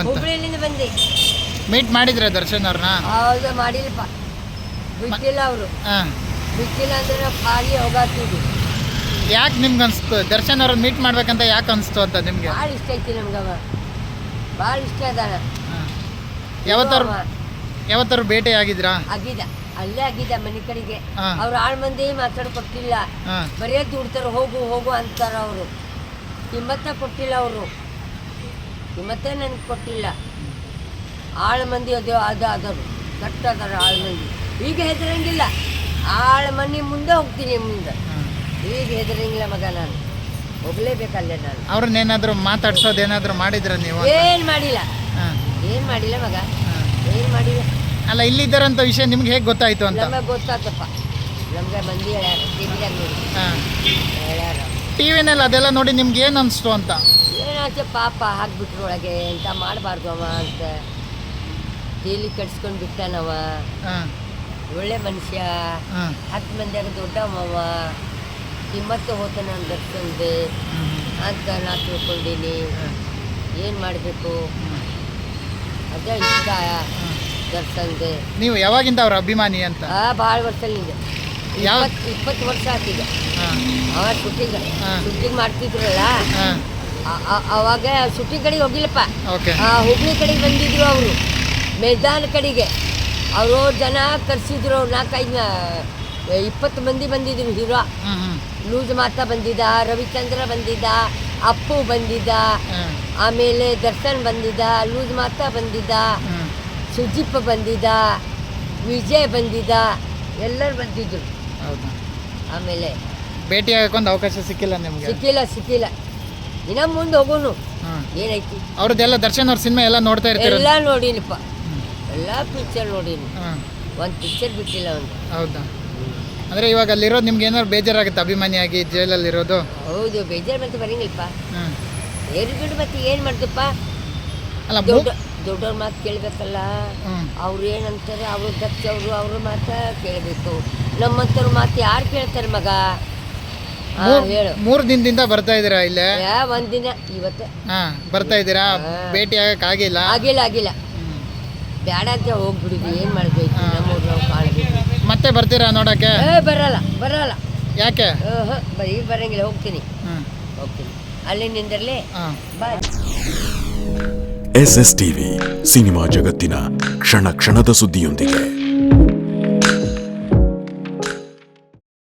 ಅಂತ ಹುಬ್ಳಿಲಿಂದ ಬಂದೆ. ಮೀಟ್ ಮಾಡಿದ್ರೆ ದರ್ಶನ್ ಅವ್ರನ್ನ? ಹೌದು ಮಾಡಿಲ್ಲಪ್ಪ. ಬಿಟ್ಟಿಲ್ಲ ಅವರು. ಹಾಂ. ಬಿಟ್ಟಿಲ್ಲ ಅಂದ್ರೆ ನಾವು ಖಾಲಿ ಹೋಗಾತಿದ್ವಿ ಯಾಕೆ ನಿಮ್ಗೆ ಅನಿಸ್ತು ದರ್ಶನ್ ಅವ್ರನ್ನ ಮೀಟ್ ಮಾಡ್ಬೇಕಂತ ಯಾಕೆ ಅನಿಸ್ತು ಅಂತ ನಿಮಗೆ? ಭಾಳ ಇಷ್ಟ ಐತಿ ನಮ್ಗವ ಭಾಳ ಇಷ್ಟ ಅದಾನ. ಯಾವತ್ತಾರು ಅವ. ಯಾವತ್ತಾರು ಭೇಟಿ ಆಗಿದ್ರ? ಆಗಿದ ಅಲ್ಲೇ ಆಗಿದ ಮನೆ ಕಡೆಗೆ. ಹಾ. ಅವ್ರು ಆಳ್ ಮಂದಿ ಮಾತಾಡ್ ಕೊಟ್ಟಿಲ್ಲ. ಬರೇ ದುಡ್ತಾರ ಹೋಗು ಹೋಗು ಅಂತಾರ ಅವರು. ಕಿಮ್ಮತ್ತ ಕೊಟ್ಟಿಲ್ಲ ಅವರು. ಕಿಮ್ಮತ್ತೇ ನನಗೆ ಕೊಟ್ಟಿಲ್ಲ ಆಳು ಮಂದಿ ಅದು ಅದು ಅದರು ಕಟ್ಟ ಅದಾರ ಆಳು ಮಂದಿ. ಈಗ ಹೆದರಂಗಿಲ್ಲ. ಆಳು ಮನೆ ಮುಂದೆ ಹೋಗ್ತೀನಿ ಮುಂದೆ. ಈಗ ಹೆದರಂಗಿಲ್ಲ ಮಗ ನಾನು. ಹೋಗ್ಲೇಬೇಕಲ್ಲೇ ನಾನು. ಅವ್ರನ್ನೇನಾದರೂ ಮಾತಾಡ್ಸೋದು ಏನಾದರೂ ಮಾಡಿದ್ರ ನೀವು ಏನು ಮಾಡಿಲ್ಲ. ಏನು ಮಾಡಿಲ್ಲ ಮಗ. ಏನು ಮಾಡಿಲ್ಲ ಅಲ್ಲ ಇಲ್ಲಿದ್ದಾರಂತ ವಿಷಯ ನಿಮ್ಗೆ ಹೇಗೆ ಗೊತ್ತಾಯ್ತು ಅಂತ? ನಮಗೆ ಗೊತ್ತಾತಪ್ಪ. ನಮಗೆ ಮಂದಿ ಹೇಳ್ಯಾರ. ಟಿವಿದಾಗ ನೋಡಿ ಹಾಂ. ಹೇಳ್ಯಾರ. ಟಿ ವಿನಲ್ಲಿ ಅದೆಲ್ಲ ನೋಡಿ ನಿಮ್ಗೆ ಏನು ಅನಿಸ್ತು ಅಂತ? ಏನಾಚೆ ಪಾಪ ಹಾಕ್ಬಿಟ್ರು ಒಳಗೆ ಎಂತ ಮಾಡಬಾರ್ದು ಅವ ಅಂತ. ತೇಲಿ ಕಟ್ಸ್ಕೊಂಡು ಬಿಟ್ಟಾನವ. ಒಳ್ಳೆ ಮನುಷ್ಯ. ಹತ್ತು ಮಂದಿಯಾಗ ದೊಡ್ಡವ ಕಿಮ್ಮತ್ತು ಹೋತ ನಾನು ದರ್ಶನ್ದೆ ಅಂತ ನಾ ತಿಳ್ಕೊಂಡೀನಿ. ಏನು ಮಾಡಬೇಕು? ಅದೇ ಇಷ್ಟ ದರ್ಶನ್ದೆ ನೀವು ಯಾವಾಗಿಂದ ಅವ್ರ ಅಭಿಮಾನಿ ಅಂತ? ಭಾಳ ವರ್ಷದಿಂದ ಇಪ್ಪತ್ತು ಇಪ್ಪತ್ತು ವರ್ಷ ಆತೀಗ ಅವ ಶೂಟಿಂಗ್ ಶೂಟಿಂಗ್ ಮಾಡ್ತಿದ್ರಲ್ಲ? ಅವಾಗ ಸುಟ್ಟಿ ಕಡೆಗೆ ಹೋಗಿಲ್ಲಪ್ಪ. ಆ ಹುಬ್ಳಿ ಕಡೆಗೆ ಬಂದಿದ್ರು ಅವರು. ಮೈದಾನ ಕಡೆಗೆ. ಅವರು ಜನ ಕರ್ಸಿದ್ರು ನಾಲ್ಕೈದು ಇಪ್ಪತ್ತು ಮಂದಿ ಬಂದಿದ್ರು ಹೀರೋ. ಲೂಸ್ ಮಾತಾ ಬಂದಿದ್ದ ರವಿಚಂದ್ರ ಬಂದಿದ್ದ ಅಪ್ಪು ಬಂದಿದ್ದ ಆಮೇಲೆ ದರ್ಶನ್ ಬಂದಿದ್ದ ಲೂಸ್ ಮಾತಾ ಬಂದಿದ್ದ ಸುಜಿಪ್ ಬಂದಿದ್ದ ವಿಜಯ್ ಬಂದಿದ್ದ ಎಲ್ಲರೂ ಬಂದಿದ್ರು. ಹೌದಾ? ಆಮೇಲೆ ಭೇಟಿ ಆಗೋಕ್ಕೊಂದು ಅವಕಾಶ ಸಿಕ್ಕಿಲ್ಲ ನಿಮ್ಗೆ? ಸಿಕ್ಕಿಲ್ಲ ಸಿಕ್ಕಿಲ್ಲ. ಇನ್ನ ಮುಂದೆ ಹೋಗೋನು. ಏನೈತಿ? ಅವ್ರದ್ದೆಲ್ಲ ದರ್ಶನ್ ಅವ್ರ ಸಿನಿಮಾ ಎಲ್ಲ ನೋಡ್ತಾ ಇರ್ತೀರ ಎಲ್ಲ ನೋಡಿನಪ್ಪ. ಎಲ್ಲ ಪಿಕ್ಚರ್ ನೋಡೀನಿ. ಹಾಂ ಒಂದು ಪಿಕ್ಚರ್ ಬಿಟ್ಟಿಲ್ಲ ಒಂದು. ಹೌದಾ? ಅಂದ್ರೆ ಇವಾಗ ಅಲ್ಲಿರೋದು ನಿಮ್ಗೆ ಏನಾದ್ರು ಬೇಜಾರಾಗುತ್ತೆ ಅಭಿಮಾನಿಯಾಗಿ ಜೈಲಲ್ಲಿರೋದು? ಹೌದು ಬೇಜಾರು ಬಂತು ಬರಂಗಿಲ್ಲಪ್ಪ ಏರಿ ಬಿಡು ಮತ್ತೆ ಏನು ಮಾಡ್ತಪ್ಪ ಅಲ್ಲ ಮೂ ದೊಡ್ಡ ದೊಡ್ಡವ್ರ ಮಾತು ಕೇಳಬೇಕಲ್ಲ. ಅವ್ರು ಏನಂತಾರೆ ಅವರು ದಕ್ಷವರು ಅವ್ರ ಮಾತ ಕೇಳಬೇಕು. ನಮ್ಮಂಥವ್ರ ಮಾತು ಯಾರು ಕೇಳ್ತಾರೆ ಮಗ? ಹೇಳು. ಮೂರು ದಿನದಿಂದ ಬರ್ತಾ ಇದ್ದೀರಾ ಇಲ್ಲೇ? ಯಾ ಒಂದಿನ ಇವತ್ತು. ಹಾ ಬರ್ತಾ ಇದ್ದೀರಾ? ಭೇಟಿ ಆಗಕ್ ಆಗಿಲ್ಲ? ಆಗಿಲ್ಲ ಆಗಿಲ್ಲ. ಬೇಡ ಅಂತ ಹೋಗ್ಬಿಡುದು ಏನು ಮಾಡ್ಬೇಕು? ನಮ್ಮವ್ರು ನಾವು ಕಾಣಬೇಕು ಮತ್ತೆ ಬರ್ತೀರಾ ನೋಡಕ್ಕೆ? ಏ ಬರಲ್ಲ ಬರಲ್ಲ. ಯಾಕೆ? ಆಹಾ, ಬರೀ ಬರಂಗಿಲ್ಲ ಹೋಗ್ತೀನಿ. ಹ್ಞೂ ಹೋಗ್ತೀನಿ. ಅಲ್ಲಿ ನಿಂದರ್ಲಿ. ಹಾಂ. Bye. S S TV cinema ಜಗತ್ತಿನ ಕ್ಷಣ ಕ್ಷಣದ ಸುದ್ದಿಯೊಂದಿಗೆ.